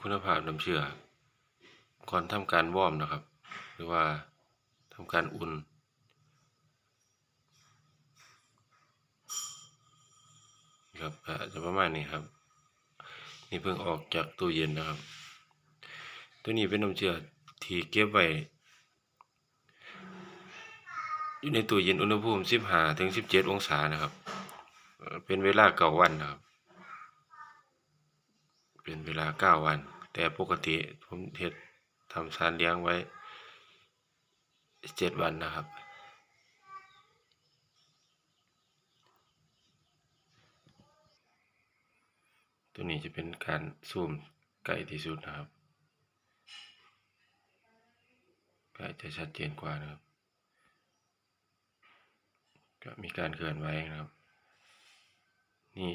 คุณภาพน้ำเชื่อ ก่อนทำการวอร์มนะครับ หรือว่าทำการอุ่น ครับจะประมาณนี้ครับ นี่เพิ่งออกจากตู้เย็นนะครับ ตัวนี้เป็นน้ำเชื่อที่เก็บไว้อยู่ในตู้เย็นอุณหภูมิ 15ถึง17 องศานะครับ เป็นเวลาเก้าวันนะครับ เป็นเวลาเก้าวัน แต่ปกติผมเฮ็ดทำสารเลี้ยงไว้เจ็ดวันนะครับ ตัวนี้จะเป็นการซูมใกล้ที่สุดนะครับไก็จะชัดเจนกว่านะครับ ก็มีการเคลื่อนไหวนะครับ นี่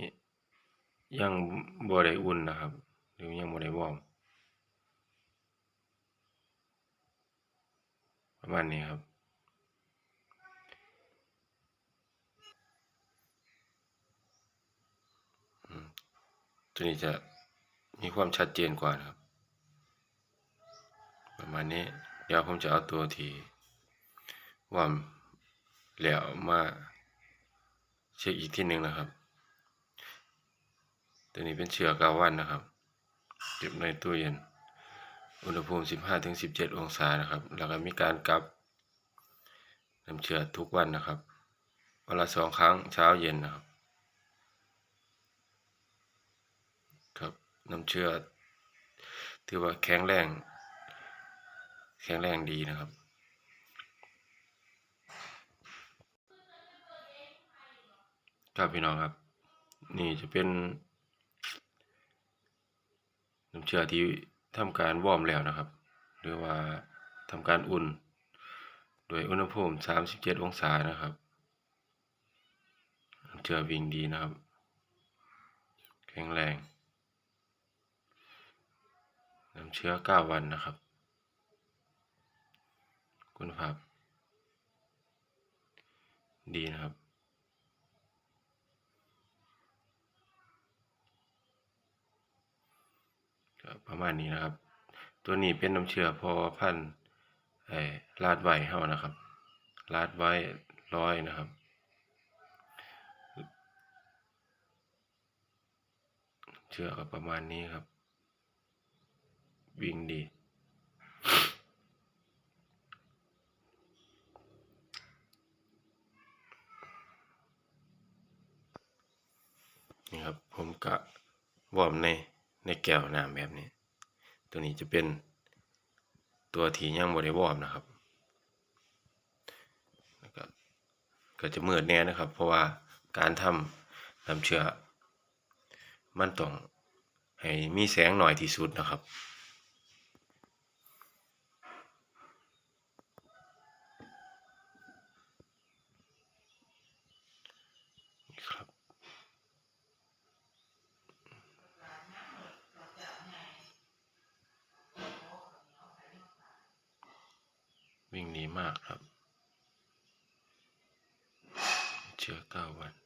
ยังบ่ได้อุ่นนะครับ หรือยังบ่ได้วอร์มประมาณนี้ครับ ตัวนี้จะมีความชัดเจนกว่านะครับ ประมาณนี้ เดี๋ยวผมจะเอาตัวที่วอร์มแล้วมาเช็คอีกที่หนึ่งนะครับ ตัวนี้เป็นเชือกาวันนะครับ เก็บในตู้เย็น อุณหภูมิ 15-17 องศานะครับ แล้วก็มีการกลับน้ำเชื้อทุกวันนะครับ วันละสองครั้งเช้าเย็นนะครับ ครับน้ำเชื่อถือว่าแข็งแรง แข็งแรงดีนะครับ ครับพี่น้องครับ นี่จะเป็นำเชื่อที่ทำการวอร์มแล้วนะครับ หรือว่าทำการอุ่น โดยอุณหภูมิ 37 องศานะครับน้ำเชื่อวิ่งดีนะครับ แข็งแรงน้ำเชื้อ 9 วันนะครับ คุณภาพดีนะครับ ประมาณนี้นะครับ ตัวนี้เป็นน้ำเชื้อพอพันไอ้ลาดไว้เฮานะครับลาดไว้ร้อยนะครับ เชื้อก็ประมาณนี้ครับ วิ่งดีนี่ครับผมกะวอร์มใน ในแก้วน้ำแบบนี้ ตัวนี้จะเป็นตัวที่ยังบริวอร์มนะครับแล้วก็ก็จะมืดแน่นะครับ เพราะว่าการทำน้ำเชื่อ มันต้องให้มีแสงหน่อยที่สุดนะครับ วิ่งดีมากครับ เชื่อเก้าวัน